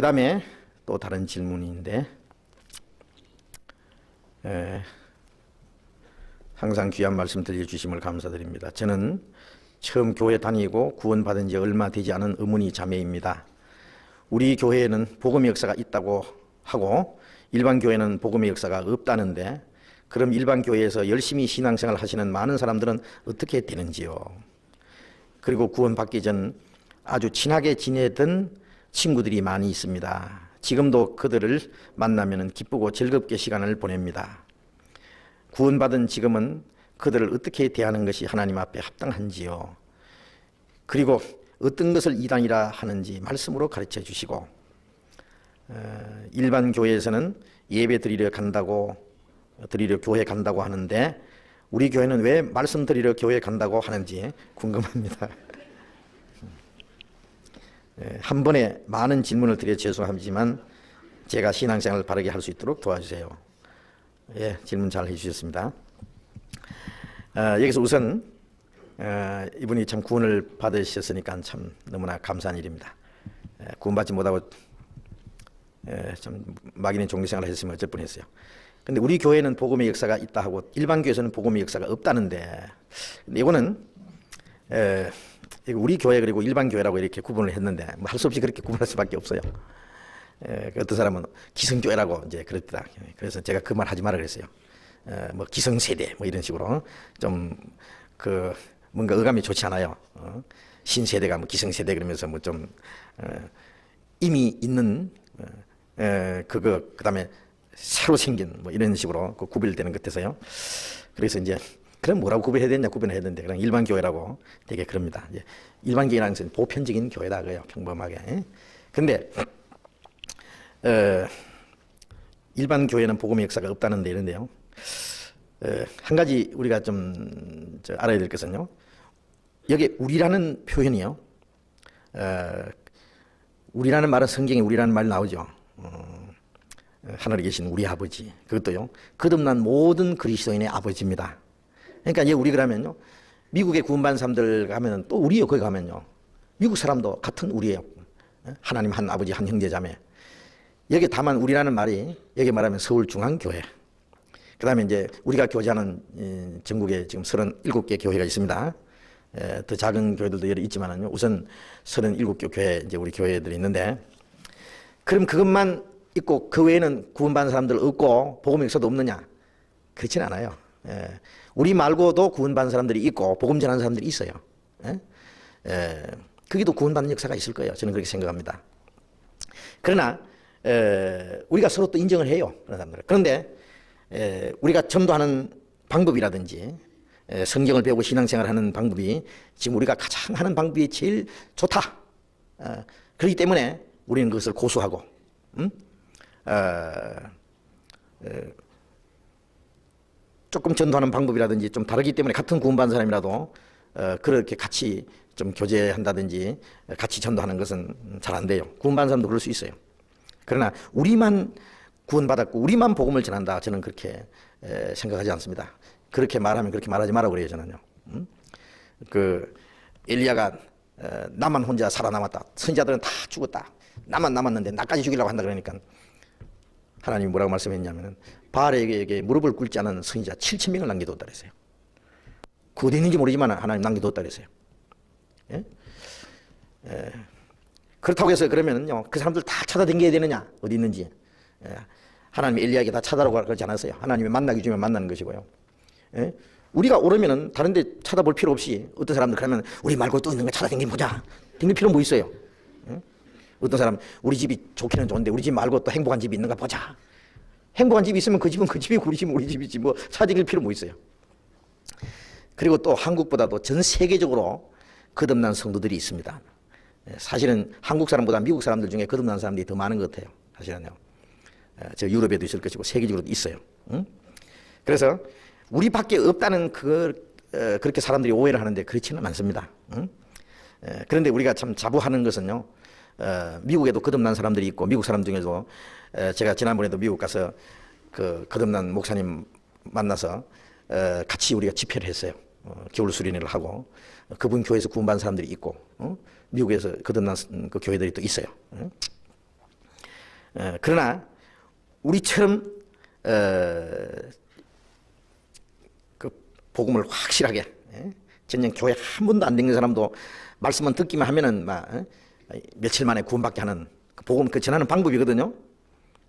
그 다음에 또 다른 질문인데, 에, 항상 귀한 말씀 들려주심을 감사드립니다. 저는 처음 교회 다니고 구원받은 지 얼마 되지 않은 어머니 자매입니다. 우리 교회에는 복음의 역사가 있다고 하고 일반 교회는 복음의 역사가 없다는데 그럼 일반 교회에서 열심히 신앙생활 하시는 많은 사람들은 어떻게 되는지요? 그리고 구원받기 전 아주 친하게 지내던 친구들이 많이 있습니다. 지금도 그들을 만나면 기쁘고 즐겁게 시간을 보냅니다. 구원받은 지금은 그들을 어떻게 대하는 것이 하나님 앞에 합당한지요. 그리고 어떤 것을 이단이라 하는지 말씀으로 가르쳐 주시고 어, 일반 교회에서는 예배 드리러 간다고 드리러 교회 간다고 하는데 우리 교회는 왜 말씀 드리러 교회 간다고 하는지 궁금합니다. 예, 한 번에 많은 질문을 드려 죄송하지만 제가 신앙생활을 바르게 할 수 있도록 도와주세요. 예, 질문 잘 해주셨습니다. 어, 여기서 우선 어, 이분이 참 구원을 받으셨으니까 참 너무나 감사한 일입니다. 예, 구원받지 못하고 예, 참 막연히 종교생활을 했으면 어쩔 뻔했어요. 근데 우리 교회는 복음의 역사가 있다 하고 일반 교회에서는 복음의 역사가 없다는데 이거는 에, 우리 교회 그리고 일반 교회라고 이렇게 구분을 했는데 뭐 할 수 없이 그렇게 구분할 수밖에 없어요. 에, 그 어떤 사람은 기성교회라고 이제 그랬더라. 그래서 제가 그 말 하지 마라 그랬어요. 에, 뭐 기성세대 뭐 이런 식으로 좀 그 뭔가 어감이 좋지 않아요. 어? 신세대가 뭐 기성세대 그러면서 뭐좀 어, 이미 있는 어, 에, 그거 그다음에 새로 생긴 뭐 이런 식으로 그 구별되는 것 같아서요. 그래서 이제 그럼 뭐라고 구별해야 되냐 구별해야 되는데 그냥 일반 교회라고 되게 그럽니다. 일반 교회라는 것은 보편적인 교회다 그요 평범하게. 근데 어, 일반 교회는 복음의 역사가 없다는데 이런데요. 어, 한 가지 우리가 좀 알아야 될 것은요. 여기 우리라는 표현이요. 어, 우리라는 말은 성경에 우리라는 말 나오죠. 어, 하늘에 계신 우리 아버지 그것도요. 거듭난 모든 그리스도인의 아버지입니다. 그러니까 이제 우리 그러면요. 구원받은 사람들 가면은 또 우리요 거기 가면요. 미국 사람도 같은 우리예요. 하나님 한 아버지 한 형제자매. 여기 다만 우리라는 말이 여기 말하면 서울중앙교회. 그 다음에 이제 우리가 교제하는 전국에 지금 37개 교회가 있습니다. 더 작은 교회들도 여러 있지만은요. 우선 37개 교회 이제 우리 교회들이 있는데 그럼 그것만 있고 그 외에는 구원받은 사람들 없고 복음 역사도 없느냐? 그렇진 않아요. 예. 우리 말고도 구원받은 사람들이 있고 복음 전하는 사람들이 있어요. 예? 예. 거기도 구원받는 역사가 있을 거예요. 저는 그렇게 생각합니다. 그러나 에, 우리가 서로 또 인정을 해요. 그런데 에, 우리가 전도하는 방법이라든지 에, 성경을 배우고 신앙생활하는 방법이 지금 우리가 가장 하는 방법이 제일 좋다. 어, 그렇기 때문에 우리는 그것을 고수하고 음? 어, 조금 전도하는 방법이라든지 좀 다르기 때문에 같은 구원받은 사람이라도 어, 그렇게 같이 좀 교제한다든지 같이 전도하는 것은 잘 안 돼요. 구원받은 사람도 그럴 수 있어요. 그러나 우리만 구원받았고 우리만 복음을 전한다. 저는 그렇게 에, 생각하지 않습니다. 그렇게 말하면 그렇게 말하지 말라고 그래요. 저는요. 음? 그 엘리야가 에, 나만 혼자 살아남았다. 선지자들은 다 죽었다. 나만 남았는데 나까지 죽이려고 한다 그러니까 하나님이 뭐라고 말씀했냐면은 바알에게 무릎을 꿇지 않은 선지자 7천 명을 남겨뒀다 그랬어요. 그 어디 있는지 모르지만 하나님 남겨뒀다 그랬어요. 예? 예. 그렇다고 해서 그러면은요 그 사람들 다 찾아다녀야 되느냐 어디 있는지 예. 하나님이 엘리야에게 다 찾아라고 그러지 않았어요. 하나님이 만나기 주면 만나는 것이고요. 예? 우리가 오르면은 다른데 찾아볼 필요 없이 어떤 사람들 그러면 우리 말고 또 있는 거 찾아다니 보자. 댕길 필요 뭐 있어요? 예? 어떤 사람 우리 집이 좋기는 좋은데 우리 집 말고 또 행복한 집이 있는가 보자. 행복한 집이 있으면 그 집은 그 집이 우리 집은 우리 집이지 뭐 찾아다닐 필요 뭐 있어요. 그리고 또 한국보다도 전 세계적으로 거듭난 성도들이 있습니다. 예, 사실은 한국 사람보다 미국 사람들 중에 거듭난 사람들이 더 많은 것 같아요. 사실은요. 예, 저 유럽에도 있을 것이고 세계적으로도 있어요. 응? 그래서 우리밖에 없다는 그걸 어, 그렇게 사람들이 오해를 하는데 그렇지는 않습니다. 응? 예, 그런데 우리가 참 자부하는 것은요. 어, 미국에도 거듭난 사람들이 있고 미국 사람 중에도 에, 제가 지난번에도 미국 가서 그 거듭난 목사님 만나서 에, 같이 우리가 집회를 했어요. 어, 겨울 수련회를 하고 어, 그분 교회에서 구원받은 사람들이 있고 어? 미국에서 거듭난 그 교회들이 또 있어요. 어? 어, 그러나 우리처럼 어, 그 복음을 확실하게 예? 전년 교회 한 번도 안 댕긴 사람도 말씀만 듣기만 하면은 막 어? 며칠 만에 구원받게 하는 그 복음 그 전하는 방법이거든요.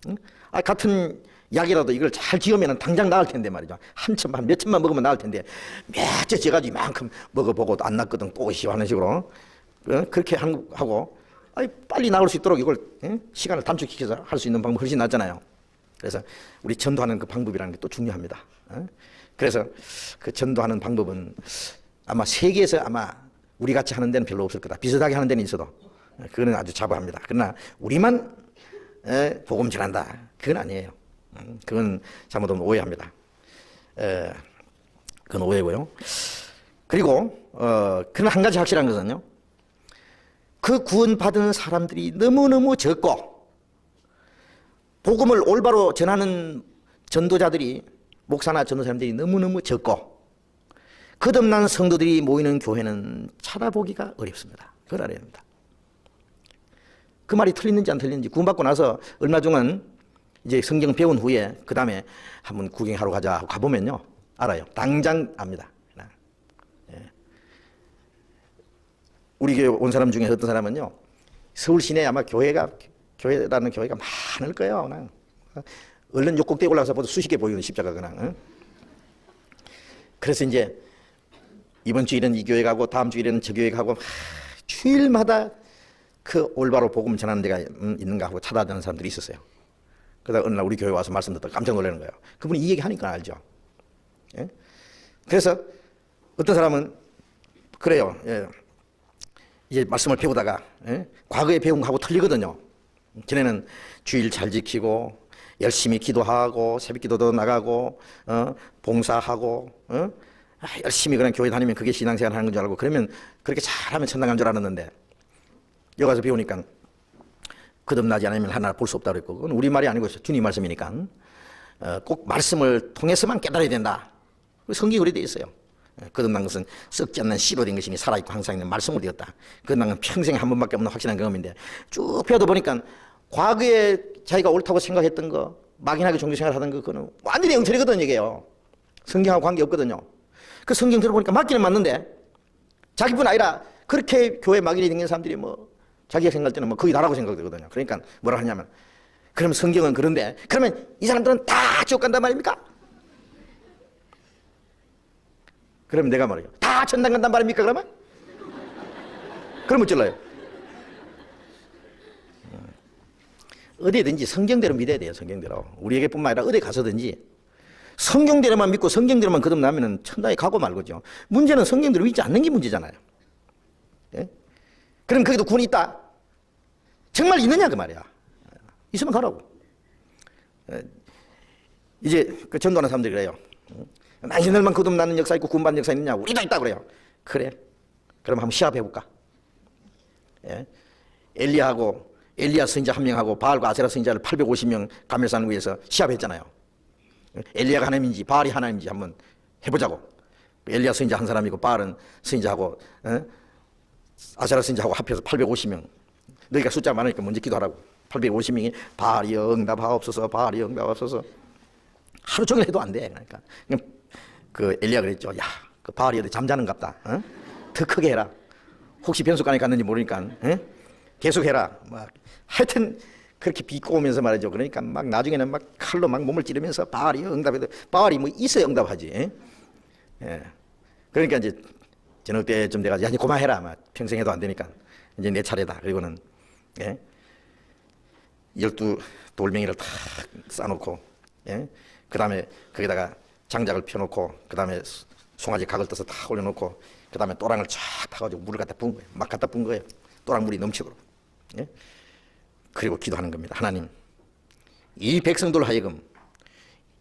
응? 아 같은 약이라도 이걸 잘 지으면 당장 나을 텐데 말이죠. 한 첩만 몇 첩만 먹으면 나을 텐데 몇째 져가지고 이만큼 먹어보고도 안 낫거든 또 시하는 식으로 어? 그렇게 한- 하고 아니, 빨리 나올 수 있도록 이걸 응? 시간을 단축시켜서 할 수 있는 방법 훨씬 낫잖아요. 그래서 우리 전도하는 그 방법이라는 게 또 중요합니다. 어? 그래서 그 전도하는 방법은 아마 세계에서 아마 우리 같이 하는 데는 별로 없을 거다. 비슷하게 하는 데는 있어도 어, 그거는 아주 자부합니다. 그러나 우리만 에, 복음 전한다. 그건 아니에요. 음, 그건 잘못하면 오해합니다. 에, 그건 오해고요. 그리고 어, 그런 한 가지 확실한 것은요. 그 구원받은 사람들이 너무너무 적고 복음을 올바로 전하는 전도자들이 목사나 전도사님들이 너무너무 적고 거듭난 성도들이 모이는 교회는 찾아보기가 어렵습니다. 그걸 알아야 됩니다. 그 말이 틀리는지 안 틀리는지 구원받고 나서 얼마 동안 이제 성경 배운 후에 그 다음에 한번 구경하러 가자 하고 가보면요 알아요. 당장 압니다. 예. 우리 교회 온 사람 중에 어떤 사람은요 서울 시내 아마 교회가 교회라는 교회가 많을 거예요. 그냥 얼른 욕곡대 올라가서 보도 수십 개 보이는 십자가 그냥. 응? 그래서 이제 이번 주일은 이 교회 가고 다음 주일에는 저 교회 가고 하, 주일마다 그 올바로 복음 전하는 데가 음, 있는가 하고 찾아다니는 사람들이 있었어요. 그러다 어느 날 우리 교회 와서 말씀 듣다 깜짝 놀라는 거예요. 그분이 이 얘기 하니까 알죠. 예? 그래서 어떤 사람은 그래요. 예. 이제 말씀을 배우다가 예? 과거에 배운 거하고 틀리거든요. 전에는 주일 잘 지키고 열심히 기도하고 새벽 기도도 나가고 어? 봉사하고 어? 아, 열심히 그냥 교회 다니면 그게 신앙생활 하는 건 줄 알고 그러면 그렇게 잘하면 천당 간줄 알았는데 여기 가서 배우니까 거듭나지 않으면 하나 볼 수 없다 그랬고 그건 우리 말이 아니고 주님 말씀이니까 어, 꼭 말씀을 통해서만 깨달아야 된다. 그 성경이 그래 돼 있어요. 어, 거듭난 것은 썩지 않는 씨로 된 것이니 살아있고 항상 있는 말씀으로 되었다. 거듭난 건 평생 한 번밖에 없는 확실한 경험인데 쭉 배워도 보니까 과거에 자기가 옳다고 생각했던 거 막연하게 종교생활 하던 거 그거는 완전히 영철이거든요 이게요. 성경하고 관계없거든요. 그 성경 들어보니까 맞기는 맞는데 자기뿐 아니라 그렇게 교회 막연히 댕기는 사람들이 뭐 자기가 생각할 때는 뭐 거의 다라고 생각되거든요. 그러니까 뭐라 하냐면 그럼 성경은 그런데 그러면 이 사람들은 다 지옥 간단 말입니까? 그러면 내가 말이요. 다 천당 간단 말입니까 그러면? 그럼 어쩔래요? 어디든지 성경대로 믿어야 돼요. 성경대로. 우리에게뿐만 아니라 어디 가서든지 성경대로만 믿고 성경대로만 거듭나면 천당에 가고 말고죠. 문제는 성경대로 믿지 않는 게 문제잖아요. 예? 그럼 거기도 군이 있다. 정말 있느냐 그 말이야. 있으면 가라고. 예. 이제 그 전도하는 사람들이 그래요. 당신들만 거듭 나는 역사 있고 군반 역사 있느냐고. 우리도 있다 그래요. 그래. 그럼 한번 시합해 볼까? 예? 엘리야하고 엘리야 선지자 한 명하고 바알과 아세라 선지자를 850명 가멜산 위에서 시합했잖아요. 엘리야가 하나님인지 바알이 하나님인지 한번 해보자고. 엘리야 선지자 한 사람이고 바알은 선지자하고 어? 아세라 선지자하고 합해서 850명. 너희가 숫자 많으니까 먼저 기도하라고. 850명이 바알이 응답하옵소서, 바알이 응답하옵소서. 하루 종일 해도 안 돼. 그러니까 그 엘리야 그랬죠. 야, 그 바알이 어디 잠자는 갑다. 어? 더 크게 해라. 혹시 변속관에 갔는지 모르니까 어? 계속 해라. 막 하여튼 그렇게 비꼬면서 말이죠. 그러니까 막 나중에는 막 칼로 막 몸을 찌르면서 바알이 응답해도 바알이 뭐 있어야 응답하지. 예? 예. 그러니까 이제 저녁 때좀 돼가지고 야 이제 그만해라. 막 평생 해도 안 되니까 이제 내 차례다. 그리고는 예? 열두 돌멩이를 탁 쌓아놓고 예? 그 다음에 거기다가 장작을 펴놓고 그 다음에 송아지 각을 떠서 탁 올려놓고 그 다음에 또랑을 쫙 타가지고 물을 갖다 부은 거예요. 막 갖다 부은 거예요. 또랑 물이 넘치도록. 예? 그리고 기도하는 겁니다. 하나님, 이 백성들 하여금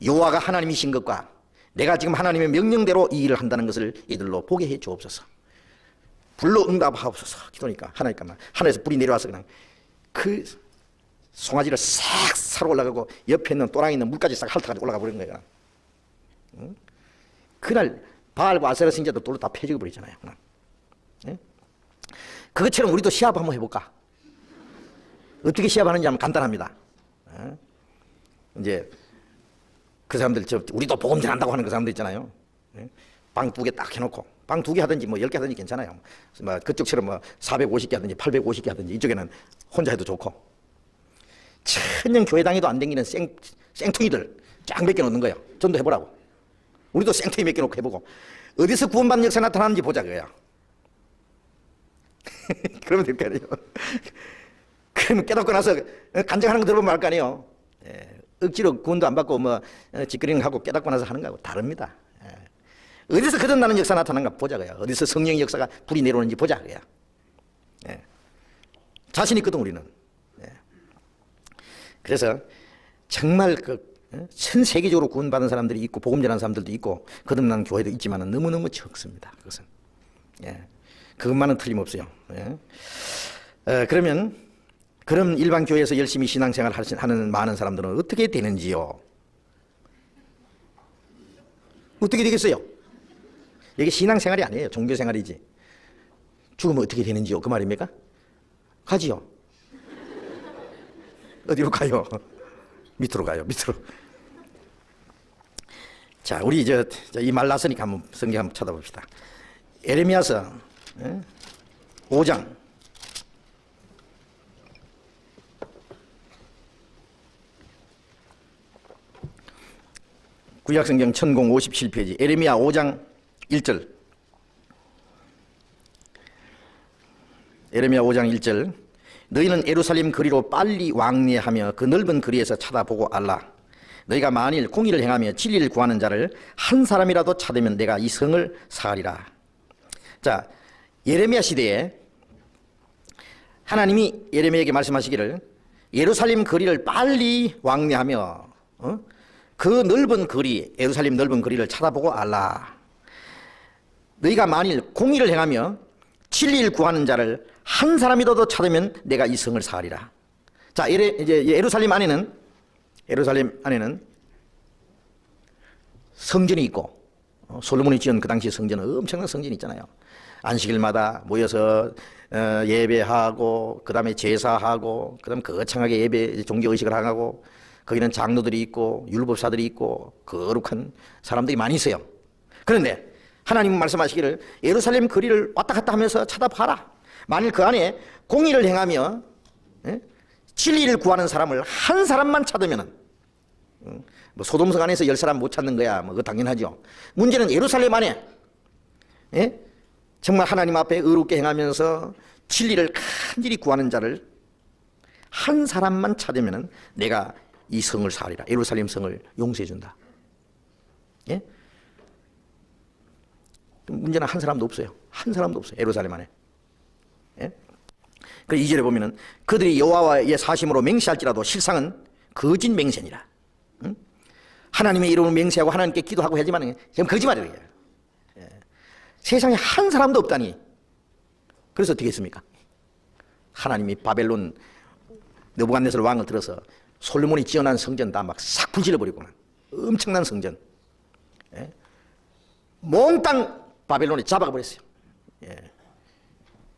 여호와가 하나님이신 것과 내가 지금 하나님의 명령대로 이 일을 한다는 것을 이들로 보게 해 주옵소서. 불로 응답하옵소서. 기도니까 하나니까 하늘에서 불이 내려와서 그냥 그 송아지를 싹 사러 올라가고 옆에 있는 또랑에 있는 물까지 싹 핥아가지고 올라가 버린 거예요. 응? 그날 바알과 아세라 신자도 돌로 다 폐지고 버리잖아요. 예? 그것처럼 우리도 시합 한번 해볼까? 어떻게 시합하는지 하면 간단합니다. 이제 그 사람들 저 우리도 보험 전한다고 하는 그 사람들 있잖아요. 방 두 개 딱 해놓고 방 두 개 하든지 뭐 열 개 하든지 괜찮아요. 뭐 그쪽처럼 뭐 450개 하든지 850개 하든지 이쪽에는 혼자 해도 좋고 천년 교회당에도 안 댕기는 생, 생투이들 쫙 몇개 놓는 거예요. 전도 해보라고. 우리도 생투이 몇 개 놓고 해보고 어디서 구원받는 역사 나타나는지 보자 그거야. 그러면 될 거 아니에요. 그러면 깨닫고 나서 간증하는 거 들어보면 알 거 아니에요. 예, 억지로 구원도 안 받고 뭐 어, 짓거리는 거 하고 깨닫고 나서 하는 거하고 다릅니다. 예. 어디서 거듭나는 역사 나타나는가 보자 그야. 어디서 성령의 역사가 불이 내려오는지 보자 그야. 예. 자신 있거든 우리는. 예. 그래서 정말 그 어, 전 세계적으로 구원받은 사람들이 있고 복음 전하는 사람들도 있고 거듭나는 교회도 있지만 너무너무 적습니다. 그것은. 예. 그것만은 틀림없어요. 예. 어, 그러면 그럼 일반 교회에서 열심히 신앙생활 하는 많은 사람들은 어떻게 되는지요? 어떻게 되겠어요? 이게 신앙생활이 아니에요. 종교생활이지. 죽으면 어떻게 되는지요? 그 말입니까? 가지요. 어디로 가요? 밑으로 가요. 밑으로. 자, 우리 저이말 났으니까 한번 성경 한번 쳐다봅시다. 에레미야서 5장 구약성경 1057페이지 에레미야 5장 1절. 에레미야 5장 1절. 너희는 예루살렘 거리로 빨리 왕래하며 그 넓은 거리에서 쳐다보고 알라. 너희가 만일 공의를 행하며 진리를 구하는 자를 한 사람이라도 찾으면 내가 이 성을 사하리라. 자 예레미야 시대에 하나님이 예레미야에게 말씀하시기를 예루살렘 거리를 빨리 왕래하며 어? 그 넓은 거리 예루살렘 넓은 거리를 쳐다보고 알라 너희가 만일 공의를 행하며 진리를 구하는 자를 한 사람이라도 찾으면 내가 이 성을 사하리라. 자, 이제 예루살렘 안에는 예루살렘 안에는 성전이 있고 어, 솔로몬이 지은 그 당시 성전은 엄청난 성전이 있잖아요. 안식일마다 모여서 어, 예배하고 그다음에 제사하고 그다음 거창하게 예배 종교 의식을 하고 거기는 장로들이 있고 율법사들이 있고 거룩한 사람들이 많이 있어요. 그런데 하나님은 말씀하시기를 예루살렘 거리를 왔다 갔다 하면서 찾아봐라. 만일 그 안에 공의를 행하며 예? 진리를 구하는 사람을 한 사람만 찾으면은 음, 뭐 소돔성 안에서 열 사람 못 찾는 거야. 뭐 그거 당연하죠. 문제는 예루살렘 안에 예? 정말 하나님 앞에 의롭게 행하면서 진리를 간절히 구하는 자를 한 사람만 찾으면은 내가 이 성을 사리라. 예루살렘 성을 용서해 준다. 예? 문제는 한 사람도 없어요. 한 사람도 없어요. 예루살렘 안에. 예? 그 2절에 보면은 그들이 여호와의 사심으로 맹세할지라도 실상은 거짓 맹세니라. 응? 하나님의 이름을 맹세하고 하나님께 기도하고 하지만 지금 거짓말이에요. 예. 세상에 한 사람도 없다니. 그래서 어떻게 했습니까? 하나님이 바벨론 느부갓네살 왕을 들어서 솔로몬이 지어난 성전 다 막싹 부질러 버리고 엄청난 성전. 예? 몽땅 바벨론에 잡아가 버렸어요. 예.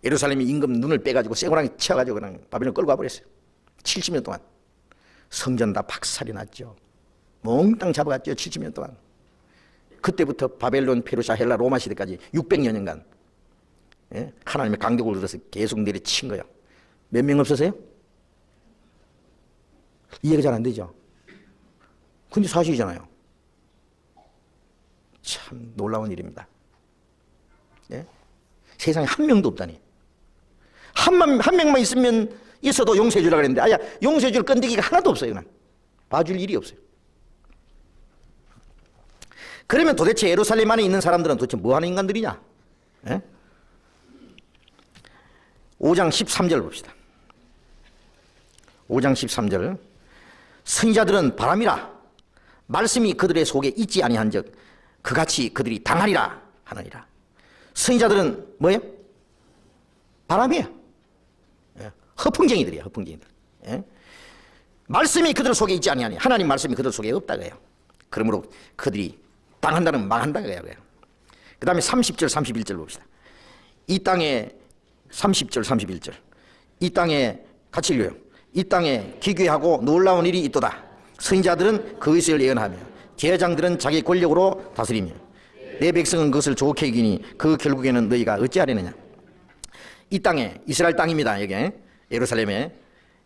예루살렘이 임금 눈을 빼가지고 쇠고랑이 쳐가지고 그냥 바벨론 끌고 가버렸어요. 70년 동안. 성전 다 박살이 났죠. 몽땅 잡아갔죠. 70년 동안. 그때부터 바벨론, 페르시아, 헬라, 로마 시대까지 600년간 예? 하나님의 강격을 들어서 계속 내리친 거예요. 몇 명 없었어요? 이해가 잘 안 되죠? 근데 사실이잖아요. 참 놀라운 일입니다. 예? 세상에 한 명도 없다니. 한, 한 명만 있으면 있어도 용서해 주라 그랬는데, 아야, 용서해 줄 건데기가 하나도 없어요, 그냥. 봐줄 일이 없어요. 그러면 도대체 예루살렘 안에 있는 사람들은 도대체 뭐 하는 인간들이냐? 예? 5장 13절 봅시다. 5장 13절. 선지자들은 바람이라 말씀이 그들의 속에 있지 아니한즉 그같이 그들이 당하리라 하느니라. 선지자들은 뭐예요? 바람이에요. 예. 허풍쟁이들이에요. 허풍쟁이들. 예? 말씀이 그들 속에 있지 아니하니 하나님 말씀이 그들 속에 없다 그래요. 그러므로 그들이 당한다는 망한다 그래요. 그 다음에 30절 31절 봅시다. 이 땅에 30절 31절 이 땅에 같이 읽어요. 이 땅에 기괴하고 놀라운 일이 있도다. 선지자들은 그것을 예언하며 제사장들은 자기 권력으로 다스리며 내 백성은 그것을 좋게 여기니 그 결국에는 너희가 어찌하려느냐? 이 땅에 이스라엘 땅입니다 여기 예루살렘에.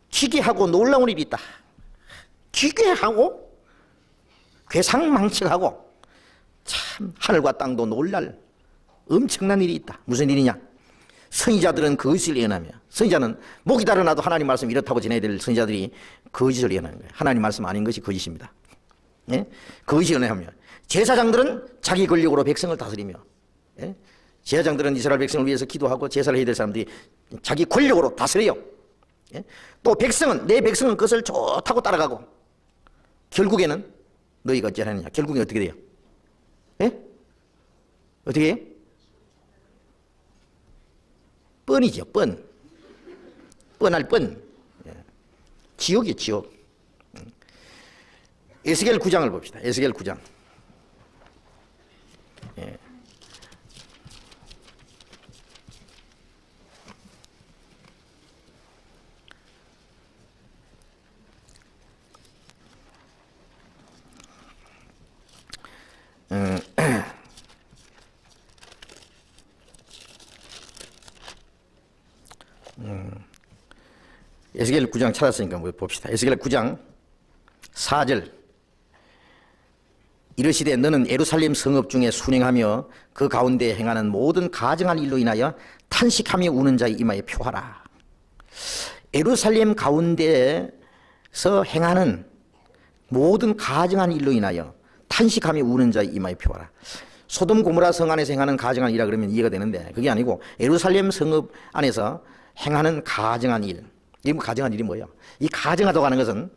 기괴하고 놀라운 일이 있다. 기괴하고 괴상망측하고 참 하늘과 땅도 놀랄 엄청난 일이 있다. 무슨 일이냐? 선지자들은 그것을 예언하며 선지자는 목이 달아나도 하나님 말씀 이렇다고 전해야 될 선지자들이 거짓을 예언하는 거예요. 하나님 말씀 아닌 것이 거짓입니다. 예? 그것이 연애하며 제사장들은 자기 권력으로 백성을 다스리며 예? 제사장들은 이스라엘 백성을 위해서 기도하고 제사를 해야 될 사람들이 자기 권력으로 다스려요 예? 또 백성은 내 백성은 그것을 좋다고 따라가고 결국에는 너희가 어찌하느냐 결국에 어떻게 돼요? 예? 어떻게 해요? 뻔이죠 뻔 뻔할 뻔 예. 지옥이요 지옥 에스겔 9장을 봅시다. 에스겔 9장. 음. 에스겔 9장 찾았으니까 뭐 봅시다. 에스겔 9장 4절 이르시되 너는 예루살렘 성읍 중에 순행하며 그 가운데 행하는 모든 가증한 일로 인하여 탄식하며 우는 자의 이마에 표하라. 예루살렘 가운데서 행하는 모든 가증한 일로 인하여 탄식하며 우는 자의 이마에 표하라. 소돔 고모라 성 안에서 행하는 가증한 일이라 그러면 이해가 되는데 그게 아니고 예루살렘 성읍 안에서 행하는 가증한 일. 이 가증한 일이 뭐예요? 이 가증하다고 하는 것은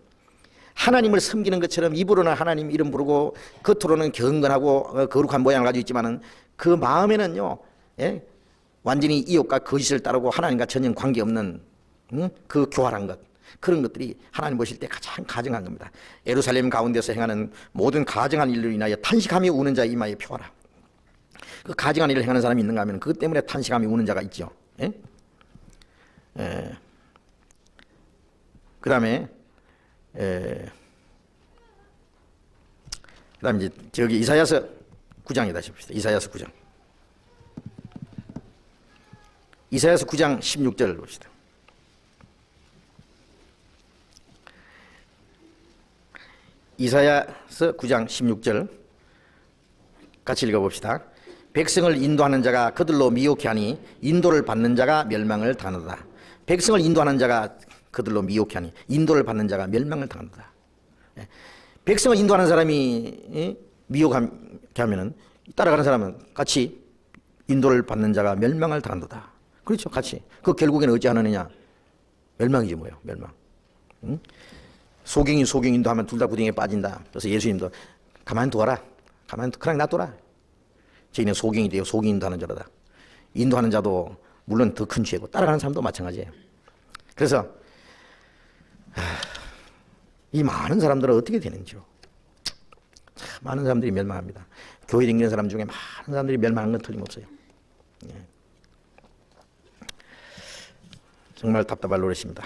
하나님을 섬기는 것처럼 입으로는 하나님 이름 부르고 겉으로는 경건하고 어, 거룩한 모양을 가지고 있지만은 그 마음에는요 예? 완전히 이웃과 거짓을 따르고 하나님과 전혀 관계없는 응? 그 교활한 것 그런 것들이 하나님 보실 때 가장 가증한 겁니다 예루살렘 가운데서 행하는 모든 가증한 일로 인하여 탄식하며 우는 자 이마에 표하라 그 가증한 일을 행하는 사람이 있는가 하면 그것 때문에 탄식하며 우는 자가 있죠 예? 예. 그 다음에 에, 그다음 이제 저기 이사야서 9장에 다시 봅시다. 이사야서 9장. 이사야서 9장 16절을 봅시다. 이사야서 9장 16절 같이 읽어봅시다. 백성을 인도하는 자가 그들로 미혹해 하니 인도를 받는 자가 멸망을 당하다. 백성을 인도하는 자가 그들로 미혹해 하니 인도를 받는 자가 멸망을 당한다. 예. 백성을 인도하는 사람이 미혹하게 하면은 따라가는 사람은 같이 인도를 받는 자가 멸망을 당한다. 그렇죠, 같이. 그 결국에는 어찌하느냐? 멸망이지 뭐요, 멸망. 응? 소경이 소경 인도 하면 둘 다 구덩이에 빠진다. 그래서 예수님도 가만 두어라. 가만 그냥 놔둬라. 저희는 소경이 돼요. 소경 인도 하는 자로다. 인도하는 자도 물론 더 큰 죄고 따라가는 사람도 마찬가지예요. 그래서 이 많은 사람들은 어떻게 되는지요? 많은 사람들이 멸망합니다. 교회 다니는 사람 중에 많은 사람들이 멸망한 건 틀림없어요. 예. 정말 답답할 노릇입니다.